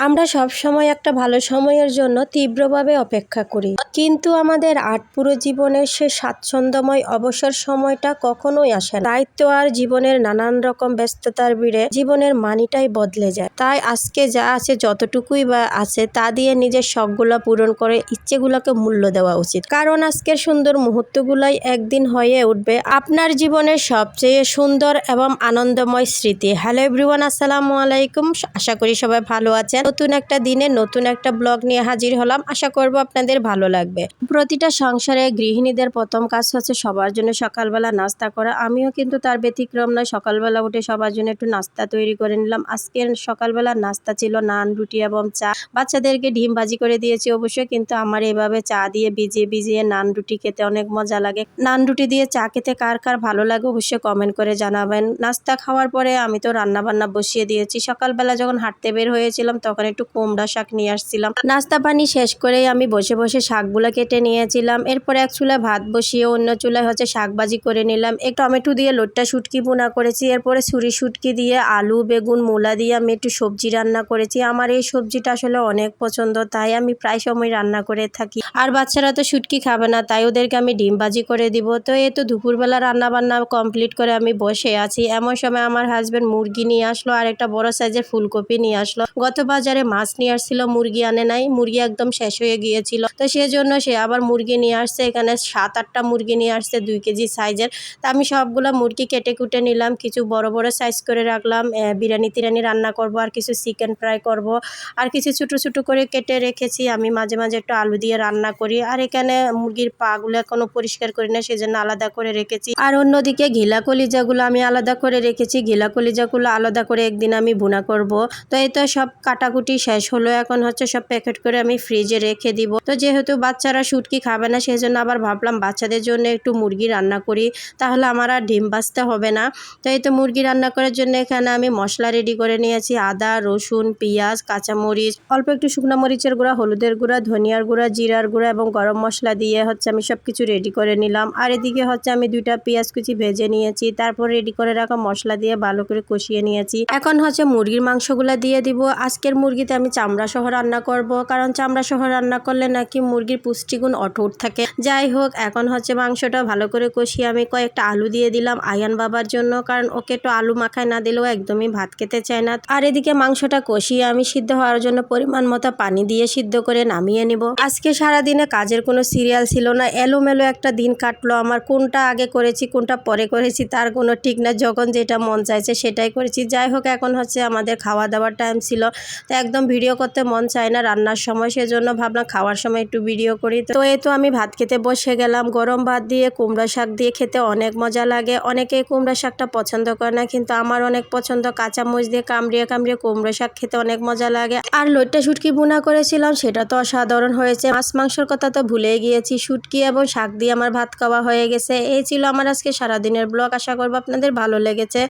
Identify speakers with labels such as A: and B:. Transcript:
A: আমরা সব সময় একটা ভালো সময়ের জন্য তীব্রভাবে অপেক্ষা করি। কিন্তু আমাদের আট পুরো জীবনের সে স্বাচ্ছন্দ্যময় অবসর সময়টা কখনোই আসে না। দায়িত্ব আর জীবনের নানান রকম ব্যস্ততার ভিড়ে জীবনের মানিটাই বদলে যায়। তাই আজকে যা আছে, যতটুকুই বা আছে, তা দিয়ে নিজের শখগুলো পূরণ করে ইচ্ছেগুলোকে মূল্য দেওয়া উচিত। কারণ আজকের সুন্দর মুহূর্তগুলাই একদিন হয়ে উঠবে আপনার জীবনের সবচেয়ে সুন্দর এবং আনন্দময় স্মৃতি। হ্যালো এভরিওয়ান, আসসালামু আলাইকুম। আশা করি সবাই ভালো আছেন। নতুন একটা দিনে নতুন একটা ব্লগ নিয়ে হাজির হলাম। আশা করব আপনাদের ভালো লাগবে। প্রতিটা সংসারে গৃহিণীদের প্রথম কাজ হচ্ছে সবার জন্য সকালবেলা নাস্তা করা। আমিও কিন্তু তার ব্যতিক্রম নয়, সকালবেলা উঠে সবার জন্য একটু নাস্তা তৈরি করে নিলাম। আজকের সকালবেলা নাস্তা ছিল নান, রুটি এবং চা। বাচ্চাদেরকে ডিম ভাজি করে দিয়েছি অবশ্যই কিন্তু আমার এভাবে চা দিয়ে ভিজিয়ে ভিজিয়ে নান, রুটি খেতে অনেক মজা লাগে। নান, রুটি দিয়ে চা খেতে কার কার ভালো লাগে অবশ্যই কমেন্ট করে জানাবেন। নাস্তা খাওয়ার পরে আমি তো রান্না বান্না বসিয়ে দিয়েছি। সকালবেলা যখন হাঁটতে বের হয়েছিলাম, তখন একটু কুমড়া শাক নিয়ে আসছিলাম। নাস্তা পানি শেষ করেই আমি বসে বসে শাকগুলো কেটে নিয়েছিলাম। এরপর এক চুলায় ভাত বসিয়ে অন্য চুলায় হচ্ছে শাক ভাজি করে নিলাম। এক টমেটো দিয়ে লোটটা শুটকি বোনা করেছি। এরপরে ছুরি শুটকি দিয়ে আলু, বেগুন, মূলা দিয়ে আমি একটু সবজি রান্না করেছি। আমার এই সবজিটা আসলে অনেক পছন্দ, তাই আমি প্রায় সময় রান্না করে থাকি। আর বাচ্চারা তো শুটকি খাবে না, তাই ওদেরকে আমি ডিম ভাজি করে দিব। তো এ তো দুপুরবেলা রান্না বান্না কমপ্লিট করে আমি বসে আছি। এমন সময় আমার হাজব্যান্ড মুরগি নিয়ে আসলো আর একটা বড় সাইজের ফুলকপি নিয়ে আসলো। গত বাজারে মাছ নিয়ে আসছিল, মুরগি আনে নাই। মুরগি একদম শেষ হয়ে গিয়েছিল। তো সেজন্য সে আবার মুরগি নিয়ে আসছে। এখানে সাত আটটা মুরগি নিয়ে আসছে দুই কেজি সাইজের। তা আমি সবগুলো মুরগি কেটে কুটে নিলাম, কিছু বড় বড় সাইজ করে রাখলাম বিরিয়ানি তিরানি রান্না করব, আর কিছু চিকেন ফ্রাই করব, আর কিছু ছোটো ছোটো করে কেটে রেখেছি। আমি মাঝে মাঝে একটু আলু দিয়ে রান্না করি, আর এখানে মুরগির পাগুলো এখনও পরিষ্কার করি না, সেজন্য আলাদা করে রেখেছি। আর অন্যদিকে ঘিলা কলিজাগুলো আমি আলাদা করে রেখেছি। ঘিলা কলিজাগুলো আলাদা করে একদিন আমি ভুনা করব। তো এই তো সব কাটাকুটি শেষ হলো, এখন হচ্ছে সব প্যাকেট করে আমি ফ্রিজে রেখে দিব। তো যেহেতু বাচ্চারা শুটকি খাবে না সেই জন্য আবার ভাবলাম বাচ্চাদের জন্য একটু মুরগি রান্না করি, তাহলে আমার আর ডিম বাঁচতে হবে না। তো এই তো মুরগি রান্না করার জন্য এখানে আমি মশলা রেডি করে নিয়েছি, আদা, রসুন, পেঁয়াজ, কাঁচামরিচ, অল্প একটু শুকনো মরিচের গুঁড়া, হলুদের গুঁড়া, ধনিয়ার গুঁড়া, জিরার গুঁড়া এবং গরম মশলা দিয়ে হচ্ছে আমি সব কিছু রেডি করে নিলাম। আর এদিকে হচ্ছে আমি দুইটা পেঁয়াজ কুচি ভেজে নিয়েছি, তারপর রেডি করে রাখা মশলা দিয়ে ভালো করে কষিয়ে নিয়েছি। এখন হচ্ছে মুরগির মাংসগুলো দিয়ে দিব। আজকের মুরগিতে আমি চামড়া সহ রান্না করব, কারণ চামড়া সহ রান্না করলে নাকি মুরগির পুষ্টিগুণ অটুট থাকে। যাই হোক, এখন হচ্ছে মাংসটা ভালো করে কষিয়ে আমি কয়েকটা আলু দিয়ে দিলাম আয়ান বাবার জন্য, কারণ ওকে একটু আলু মাখায় না দিলেও একদমই ভাত খেতে চায় না। আর এদিকে মাংসটা কষিয়ে আমি সিদ্ধ হওয়ার জন্য পরিমাণ মতো পানি দিয়ে সিদ্ধ করে নামিয়ে নিব। আজকে সারা দিনে কাজের কোনো সিরিয়াল ছিল না, এলোমেলো একটা দিন কাটলো। আমার কোনটা আগে করেছি, কোনটা পরে করেছি তার কোনো ঠিক না। যখন যেটা মন চাইছে সেটাই করেছি। যাই হোক, এখন হচ্ছে আমাদের খাওয়া দাওয়ার টাইম ছিল। তো একদম ভিডিও করতে মন চায় না রান্নার সময়, সেজন্য ভাবলাম খাওয়ার সময় একটু ভিডিও করি। তো এই তো আমি ভাত খেতে বসে গেলাম। গরম ভাত দিয়ে, কুমড়া শাক দিয়ে খেতে অনেক মজা লাগে। অনেকে কুমড়া শাকটা পছন্দ করে না, কিন্তু আমার অনেক পছন্দ কাঁচা মরিচ দিয়ে কামড়িয়ে কামড়িয়ে কুমড়া শাক খেতে অনেক মজা লাগে। আর লোটটা শুটকি বুনা করেছিলাম, সেটা তো অসাধারণ হয়েছে। মাছ মাংসর কথা তো ভুলে গিয়েছি। শুটকি এবং শাক দিয়ে আমার ভাত খাওয়া হয়ে গেছে। এই ছিল আমার আজকে সারাদিনের ব্লগ। আশা করব আপনাদের ভালো লেগেছে।